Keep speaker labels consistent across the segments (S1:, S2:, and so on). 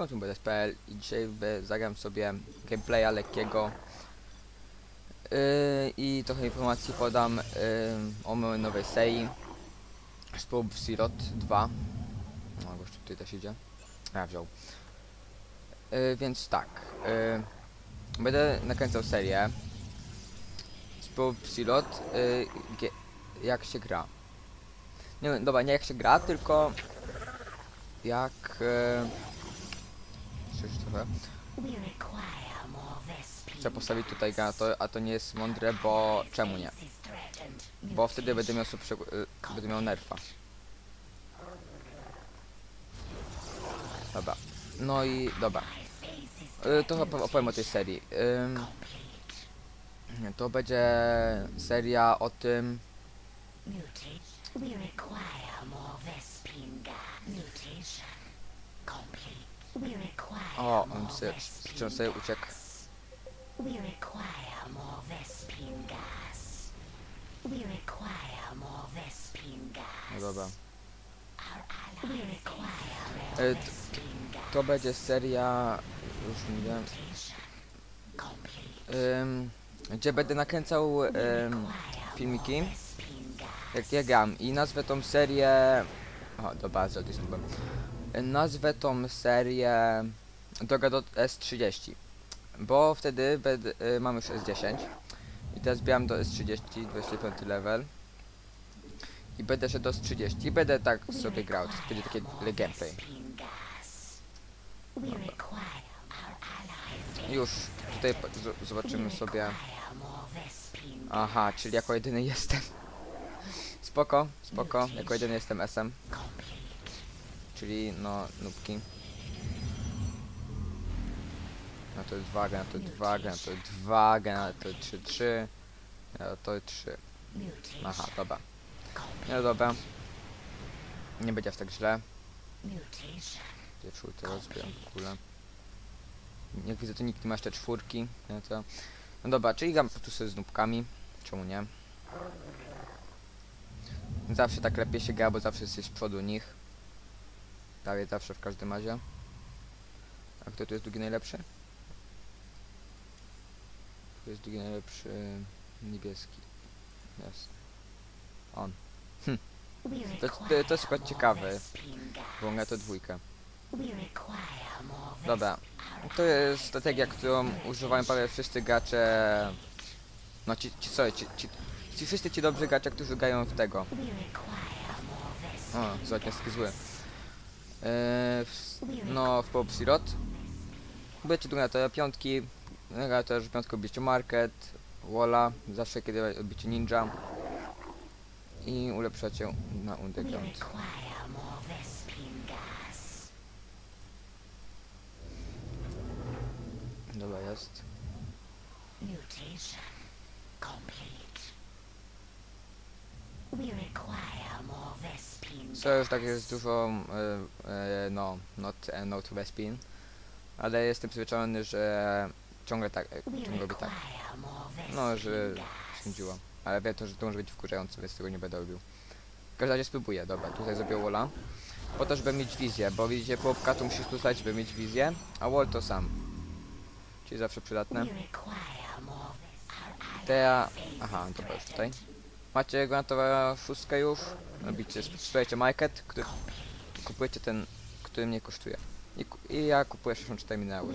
S1: Motunbds.pl i dzisiaj zagram sobie gameplaya lekkiego. Yy, i trochę informacji podam yy, o mojej nowej serii. Spób Sirot 2 no gościu tutaj też idzie. Ja wziął. Yy, więc tak yy, będę nakręcał serię. Spób Sirot yy, jak się gra? Nie dobra, nie jak się gra, tylko jak coś trochę chcę postawić tutaj gra, to, a to nie jest mądre, bo czemu nie? Bo wtedy będę miał przegu- y, będę miał nerfa. Dobra. No i dobra. Y, to opo- opowiem o tej serii. To będzie seria o tym,
S2: mutation. We require more Vespine gas. Mutation. Complete. We require
S1: o, on czy on sobie uciekł.
S2: We require more Vespine gas. We require more Vespine gas.
S1: No dobra.
S2: Our allies We require more
S1: t-
S2: Vespine gas.
S1: to będzie seria, już nie wiem.
S2: Complete.
S1: ym, gdzie będę nakręcał ym, filmiki,
S2: gas.
S1: jak ja gram i nazwę tą serię... O, dobra, zadisnąłem. Nazwę tą serię Droga do S30, bo wtedy będę, y, mam już S10 i teraz zbieram do S30, 25 level. I będę szedł do S30 i będę tak sobie grał, to będzie takie gameplay. Już tutaj zobaczymy sobie... Aha, czyli jako jedyny jestem. Spoko, spoko, jako jedyny jestem SM, czyli no, nubki. No to 2, na to 2, na to 2, na to 3, 3, na to 3.
S2: Mutation.
S1: Aha, dobra. No dobra. Nie będzie aż tak źle. Gdzie czwórkę rozbieram kulę. Jak widzę, to nikt nie ma jeszcze czwórki. No, to... no dobra, czyli gram po prostu sobie z nubkami. Czemu nie? Zawsze tak lepiej się gra, bo zawsze jesteś z przodu nich. Prawie zawsze w każdym razie. A kto tu jest drugi najlepszy? Tu jest drugi najlepszy niebieski. Jest. On.
S2: We
S1: To, to, to jest chyba ciekawe, bo na to dwójkę. Dobra, to jest strategia, którą używają prawie wszyscy gracze. No ci, ci sorry, ci, ci, ci wszyscy ci dobrzy gracze, którzy grają w tego. O, zobacz, jest taki zły. Eee, w, no, w Pop Sirot. Tu na te piątki. Ja też piątkę odbicie Market, Walla, zawsze kiedy odbicie Ninja. I ulepszacie na Underground. Dobra, jest.
S2: Mutation. Complete. We require more Vespine
S1: Co już tak jest dużo, e, e, no, not, e, not Vespin, ale jestem przyzwyczajony, że ciągle tak, e, ciągle robi tak, no, że
S2: gas.
S1: sądziło, ale wiem to, że to może być wkurzające, więc tego nie będę robił. W każdym razie spróbuję, dobra, tutaj zrobię walla, po to, żeby mieć wizję, bo widzicie, połówka tu musisz tutaj, żeby mieć wizję, a wall to sam, czyli zawsze przydatne.
S2: We require more Our
S1: Te ja... Aha, dobra, już tutaj. Macie granatowa szóstkę już, robicie, sprzedajcie market, który kupujecie ten, który mnie kosztuje. I, I ja kupuję 64 minały.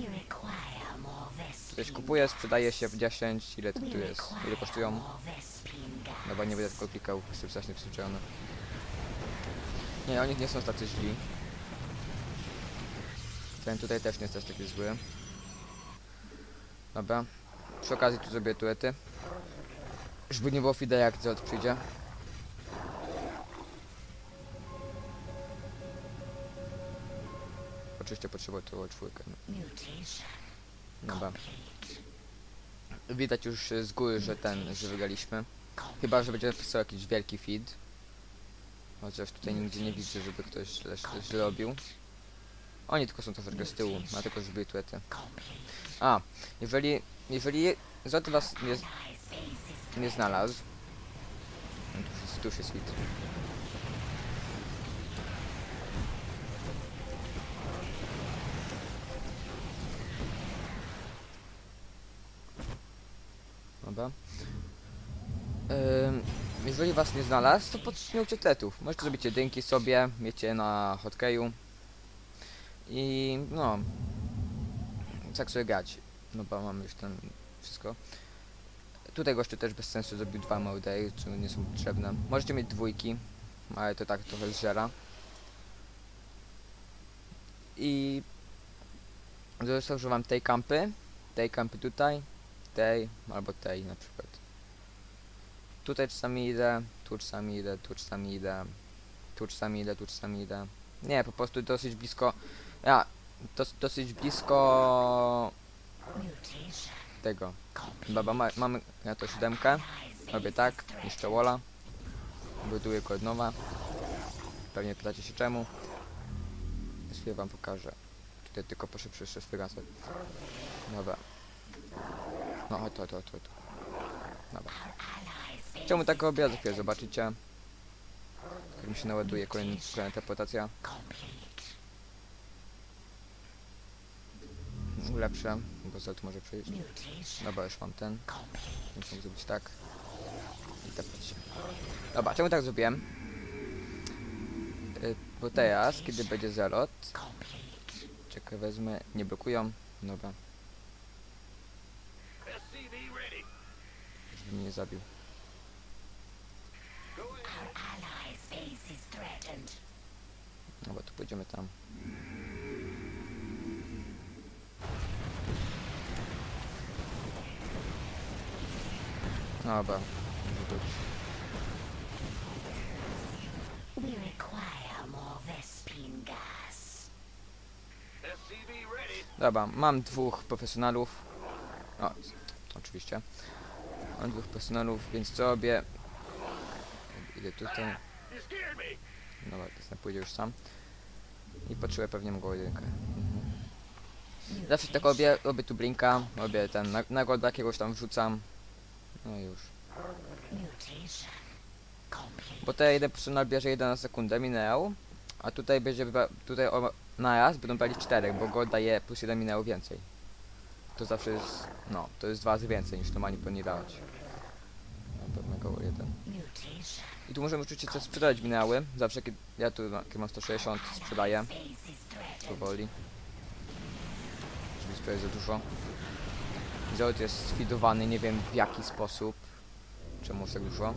S1: Ktoś kupuje, sprzedaje się w 10, ile to tu jest, ile kosztują. Dobra, nie będę tylko klikał, jestem strasznie przyzwyczajony. Nie, oni nie są tacy źli. Ten tutaj też nie jest taki zły. Dobra. Przy okazji tu zrobię tuety. Żeby nie było fida jak Zod przyjdzie. Oczywiście potrzebuję tu czwórkę.
S2: Mutation.
S1: Dobra.
S2: Complete.
S1: Widać już z góry, że ten, że wygraliśmy. Chyba, że będzie pisał jakiś wielki feed. Chociaż tutaj nigdzie nie widzę, żeby ktoś źle, źle. Oni tylko są troszeczkę z tyłu, dlatego zrobili tuety.
S2: Complete.
S1: A, jeżeli, jeżeli Zod was nie, nie znalazł, no tu jest, tu jest hit. Dobra. Ym, jeżeli was nie znalazł, to podtrzymujcie tetów. Możecie zrobić jedynki sobie, miecie na hotkeju. I no. Tak sobie grać. No bo mamy już ten wszystko. Tutaj gościu też bez sensu zrobił dwa małdej, czy nie są potrzebne. Możecie mieć dwójki, ale to tak trochę zżera. I zostawię wam tej kampy, tej kampy tutaj, tej albo tej na przykład. Tutaj czasami idę, tu czasami idę, tu czasami idę, tu czasami idę, tu czasami idę. Nie, po prostu dosyć blisko. Ja, dos, dosyć blisko tego. Dobra, ma, mamy ja to siódemkę. Robię tak, niszczę walla. Buduję go nowa. Pewnie pytacie się czemu. Chwilę wam pokażę. Tutaj tylko proszę jeszcze swygacę. Dobra. No chodź, chodź, chodź, chodź. Dobra. Czemu tak robię? Za zobaczycie. Jak mi się naładuje kolejna.
S2: Complete.
S1: Ulepszę, bo tu może.
S2: Mutation
S1: Dobra, już mam ten. Więc mogę zrobić tak. I się. Dobra, czemu tak zrobiłem? Y, bo teraz, kiedy będzie zalot, czekaj, wezmę, nie blokują. Dobra,
S3: SCV ready.
S1: Żeby mnie nie zabił. Dobra, tu pójdziemy tam. Dobra.
S3: SCV ready.
S1: Dobra, mam dwóch profesjonalów. O, oczywiście. Mam dwóch profesjonalów, więc co robię? Idę tutaj. Dobra, to pójdzie już sam. I potrzebuję pewnie mgłą jedynkę. Mhm. Zawsze tak robię, robię tu blinka, robię ten, na- nagrodę jakiegoś tam wrzucam. No już. Bo tutaj jeden personal bierze 1 na sekundę, minęł. A tutaj będzie, tutaj o, na raz będą brali 4, bo go daje plus 1 minęło więcej. To zawsze jest, no, to jest dwa razy więcej niż normalnie powinni dawać. Na pewno go jeden.
S2: Mutation.
S1: I tu możemy oczywiście coś sprzedać minęły. Zawsze kiedy ja tu kiedy mam 160 sprzedaję. Powoli. Żeby sprzedać za dużo. Zolot jest sfidowany, nie wiem w jaki sposób. Czemu tak dużo.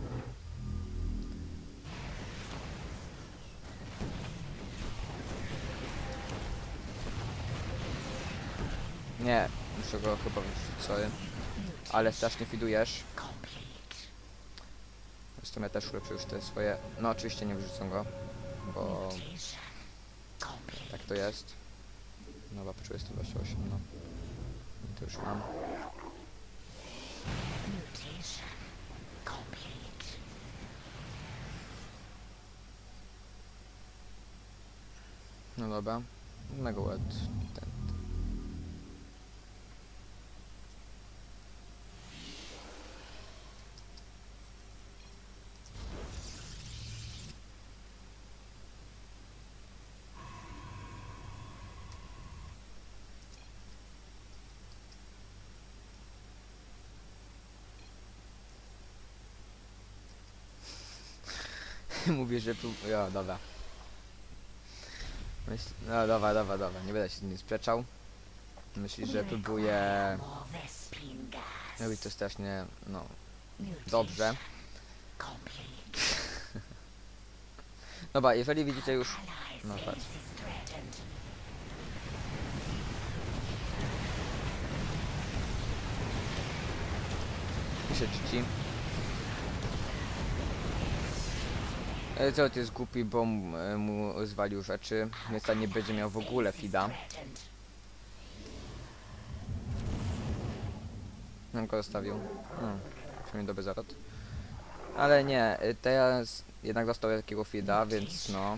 S1: Nie, muszę go chyba wyrzucić, sorry. Ale strasznie fidujesz. Zresztą ja też ulepszę już te swoje... No oczywiście nie wyrzucę go, bo tak to jest. No chyba poczuję 128, no. I to już mam. No dobra. Mega ład. Mówię, że tu... Ja, dobra. Myśl... No dobra, dobra, dobra, nie będę się z nim sprzeczał. Myślisz, że
S2: gas.
S1: robić to strasznie, no, dobrze. Dobra, jeżeli widzicie już... No patrz.
S2: is threatened.
S1: Piszę ci. E, jest głupi, bo e, mu zwalił rzeczy, więc nie będzie miał w ogóle fida. On go zostawił. Hmm, przynajmniej dobry zaraz. Ale nie, teraz jednak dostał takiego feeda, więc no,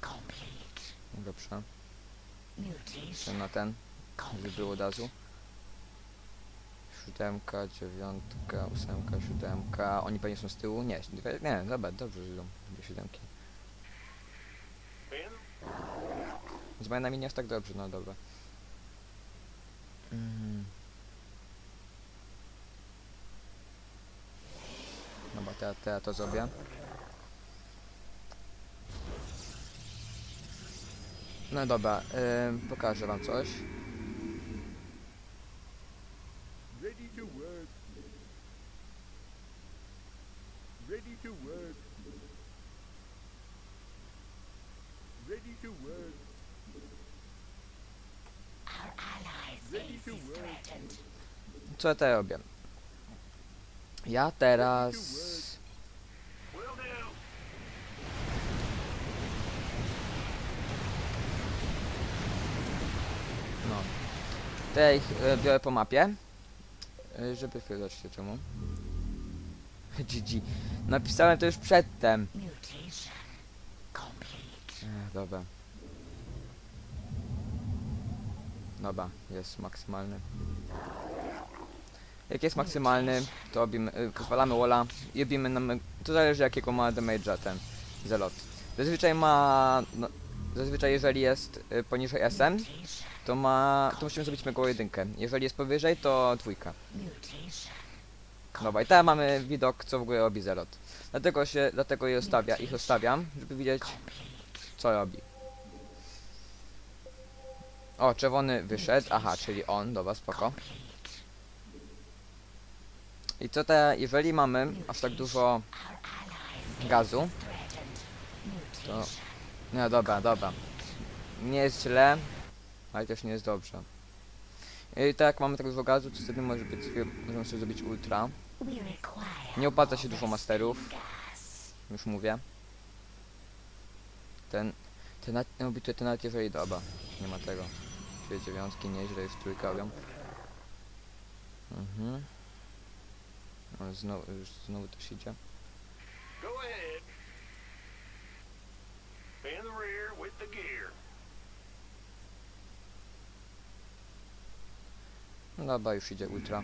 S2: Complete.
S1: dobrze.
S2: Mutation
S1: Ten na ten, żeby było od razu. Siódemka, dziewiątka, ósemka, siódemka. Oni pewnie są z tyłu? Nie, dwie- nie, dobra, dobrze, że idą dwie siódemki. Z nami nie jest tak dobrze, no dobra. Mm. To, ja- to ja to zrobię. No dobra, ym, pokażę wam coś.
S4: Ready to work. Ready to work. Ready to work.
S2: Our allies'
S4: Ready
S2: base
S4: to
S2: is
S4: work.
S2: threatened.
S1: Co ja teraz robię? Ja teraz...
S3: Will do.
S1: No. Ich e, biorę po mapie. E, żeby chwilę się czemu. GG. Napisałem to już przedtem. Ech, dobra. Dobra, jest maksymalny. Jak jest maksymalny, to robimy, y, pozwalamy walla i robimy nam, to zależy jakiego ma damage'a ten zelot. Zazwyczaj ma, no, zazwyczaj jeżeli jest y, poniżej SM, to ma, to musimy zrobić mega jedynkę. Jeżeli jest powyżej, to dwójka. Dobra, i teraz mamy widok, co w ogóle robi zelot. Dlatego się, dlatego je ostawia, ich ustawiam, żeby widzieć, co robi. O, czerwony wyszedł, aha, czyli on, dobra, spoko. I co te, jeżeli mamy aż tak dużo gazu, to... No dobra, dobra. Nie jest źle, ale też nie jest dobrze. I tak jak mamy tak dużo gazu, to sobie może być, możemy sobie zrobić ultra. Nie opłaca się dużo masterów, już mówię. Ten, ten, no ten nawet jeżeli dobra, nie ma tego. Dwie dziewiątki, nieźle, już robią. Mhm. No, znowu, już znowu też idzie. No dobra, już idzie ultra.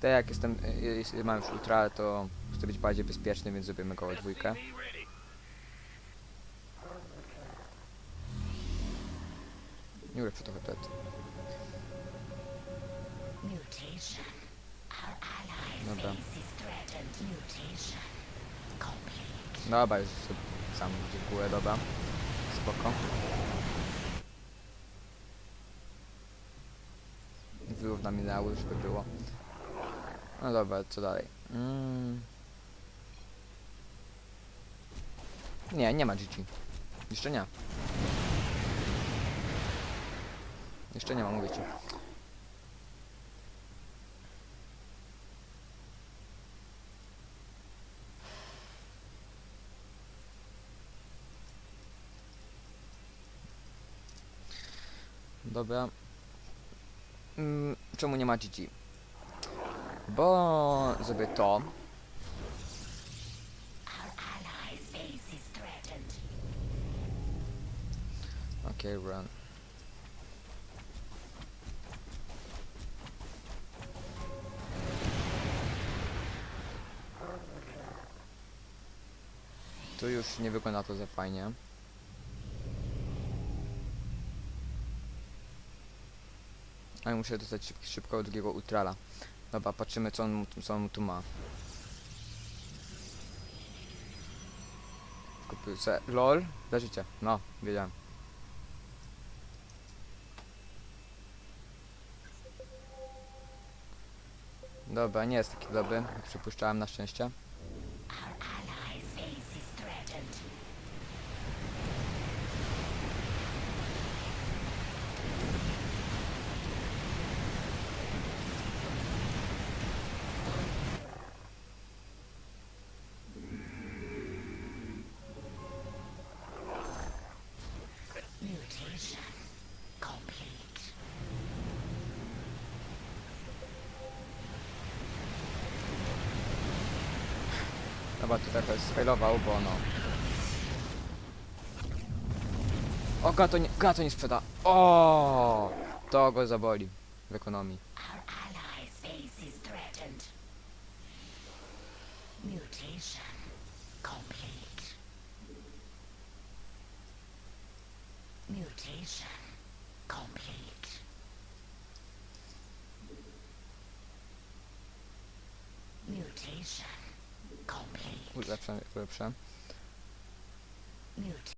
S1: Te jak jestem, y, jeśli mam już ultra, to chcę być bardziej bezpieczny, więc zrobimy go o dwójkę. Nie ulepszę trochę
S2: allies'
S1: Dobra. Dobra, już sam dziękuję, dobra. Spoko. Wyrówna minęły, żeby było. No dobra, co dalej? Mm. Nie, nie ma GG. Jeszcze nie. Jeszcze nie ma, mówię. Dobra. Mm, czemu nie ma GG? Bo zrobię to. Okej, run. Tu już nie wygląda to za fajnie. Ale muszę dostać szyb szybko drugiego ultrala. Dobra, patrzymy co on, co on tu ma. Kupił se... LOL? Leżycie. No, wiedziałem. Dobra, nie jest taki dobry, przypuszczałem na szczęście. Tutaj to jest sfailował, bo no. O, Gato nie, Gato nie sprzeda. O, to go zaboli w ekonomii.
S2: Mutation complete. Mutation complete. Mutation